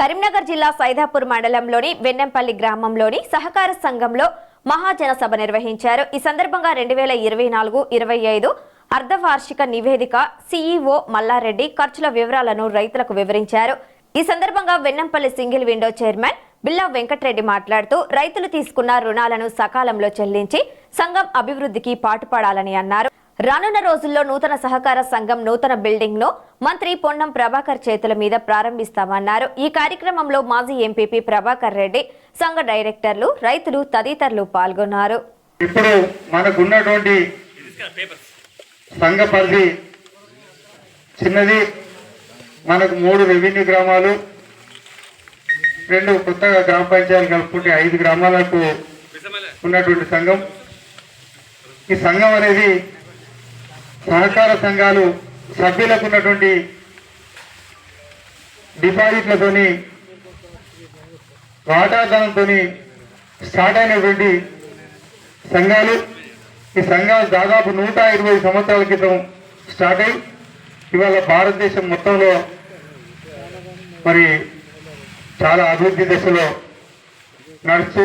కరీంనగర్ జిల్లా సైదాపూర్ మండలంలోని వెన్నెంపల్లి గ్రామంలోని సహకార సంఘంలో మహాజన సభ నిర్వహించారు. ఈ సందర్భంగా రెండు వేల ఇరవై నాలుగు ఇరవై ఐదు అర్ధవార్షిక నివేదిక సీఈఓ మల్లారెడ్డి ఖర్చుల వివరాలను రైతులకు వివరించారు. ఈ సందర్భంగా వెన్నంపల్లి సింగిల్ విండో చైర్మన్ బిల్లా వెంకటరెడ్డి మాట్లాడుతూ రైతులు తీసుకున్న రుణాలను సకాలంలో చెల్లించి సంఘం అభివృద్ధికి పాటుపడాలని అన్నారు. రానున్న రోజుల్లో నూతన సహకార సంఘం నూతన బిల్డింగ్ను మంత్రి పొన్నం ప్రభాకర్ చేతుల మీద ప్రారంభిస్తామన్నారు. ఈ కార్యక్రమంలో మాజీ ఎంపీపీ ప్రభాకర్ రెడ్డి సంఘ డైరెక్టర్లు రైతులు తదితరులు పాల్గొన్నారు. ఇప్పుడు మనకున్నటువంటి సంఘ పరిధి చిన్నది. మనకు మూడు రెవెన్యూ గ్రామాలు రెండు కొత్తగా గ్రామ పంచాయతీలు కలుపుకుంటే ఐదు గ్రామాలకు ఉన్నటువంటి సంఘం. ఈ సంఘం అనేది సహకార సంఘాలు సభ్యులకు ఉన్నటువంటి డిపాజిట్లతోని వాటాధనంతో స్టార్ట్ అయినటువంటి సంఘాలు. ఈ సంఘాలు దాదాపు నూట ఇరవై సంవత్సరాల క్రితం స్టార్ట్ అయి ఇవాళ భారతదేశం మొత్తంలో మరి చాలా అభివృద్ధి దశలో నడుస్తూ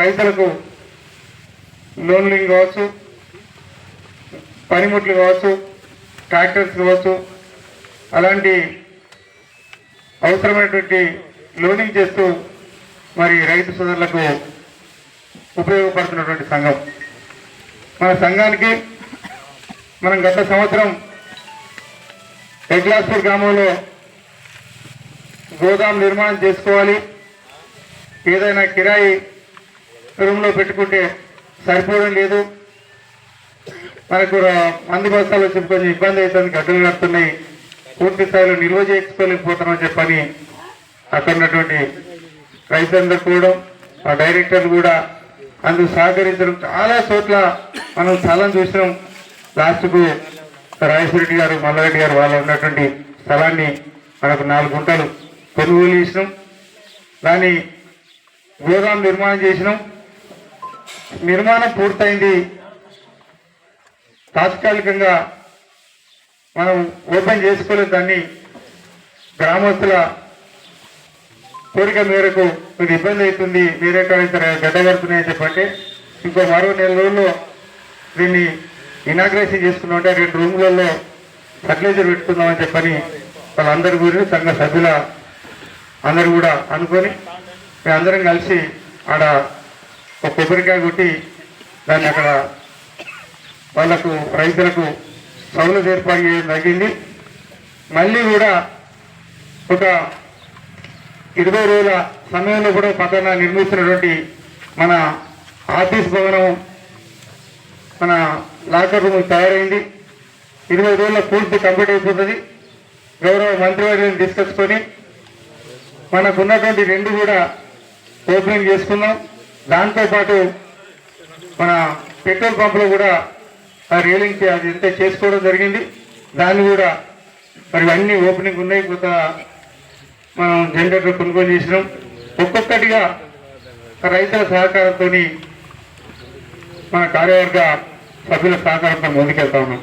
రైతులకు లోన్లు కావచ్చు పనిముట్లు కావచ్చు ట్రాక్టర్స్ కావచ్చు అలాంటి అవసరమైనటువంటి లోనింగ్ చేస్తూ మరి రైతు సోదరులకు ఉపయోగపడుతున్నటువంటి సంఘం. మన సంఘానికి మనం గత సంవత్సరం ఎగ్లాస్పూర్ గ్రామంలో గోదాం నిర్మాణం చేసుకోవాలి. ఏదైనా కిరాయి రూమ్లో పెట్టుకుంటే సరిపోవడం లేదు. మనకు కూడా మంది బస్తాలు వచ్చి కొంచెం ఇబ్బంది అవుతుంది గడ్డలు కడుతున్నాయి పూర్తి స్థాయిలో నిల్వ చేసుకోలేకపోతున్నామని చెప్పని అక్కడ ఉన్నటువంటి రైతులందరూ కూడా ఆ డైరెక్టర్లు కూడా అందుకు సహకరించడం చాలా చోట్ల మనం స్థలం చూసినాం. లాస్ట్కు రాజేశ్వరరెడ్డి గారు మల్లారెడ్డి గారు వాళ్ళు ఉన్నటువంటి స్థలాన్ని మనకు నాలుగు గుంటలు కొనుగోలు చేసినాం. దాన్ని గోదాం నిర్మాణం చేసినాం. నిర్మాణం పూర్తయింది. తాత్కాలికంగా మనం ఓపెన్ చేసుకోలేదు దాన్ని. గ్రామస్తుల కోరిక మేరకు కొద్ది ఇబ్బంది అవుతుంది. వేరే కాడ గడ్డ కడుతున్నాయని చెప్పంటే ఇంకో మరో నెల రోజుల్లో దీన్ని ఇనాగ్రేషన్ చేసుకున్నాం అంటే రెండు రూములలో ఫర్టిలైజర్ పెట్టుకుందామని చెప్పని వాళ్ళందరి గురించి సంఘ సభ్యుల అందరు కూడా అనుకొని మేము అందరం కలిసి ఆడ ఒక కొబ్బరికాయ కొట్టి దాన్ని అక్కడ వాళ్ళకు రైతులకు సౌలభ్యం ఏర్పాటు చేయడం జరిగింది. మళ్ళీ కూడా ఒక ఇరవై రోజుల సమయంలో కూడా పక్కన నిర్మిస్తున్నటువంటి మన ఆఫీస్ భవనం మన లాకర్ రూమ్ తయారైంది. ఇరవై రోజుల పూర్తి కంప్లీట్ అయిపోతుంది. గౌరవ మంత్రివర్యులను తీసుకొచ్చుకొని మనకు మనకున్నటువంటి రెండు కూడా ఓపెనింగ్ చేసుకున్నాం దాంతోపాటు మన పెట్రోల్ పంపులు కూడా ఆ రీలింగ్ అది ఎంత చేసుకోవడం జరిగింది. దాన్ని కూడా మరి అన్ని ఓపెనింగ్ ఉన్నాయి. కొత్త మనం జనరేటర్ కొనుగోలు చేసినాం. ఒక్కొక్కటిగా రైతుల సహకారంతో మన కార్యవర్గ సభ్యుల సహకారంతో ముందుకెళ్తా ఉన్నాం.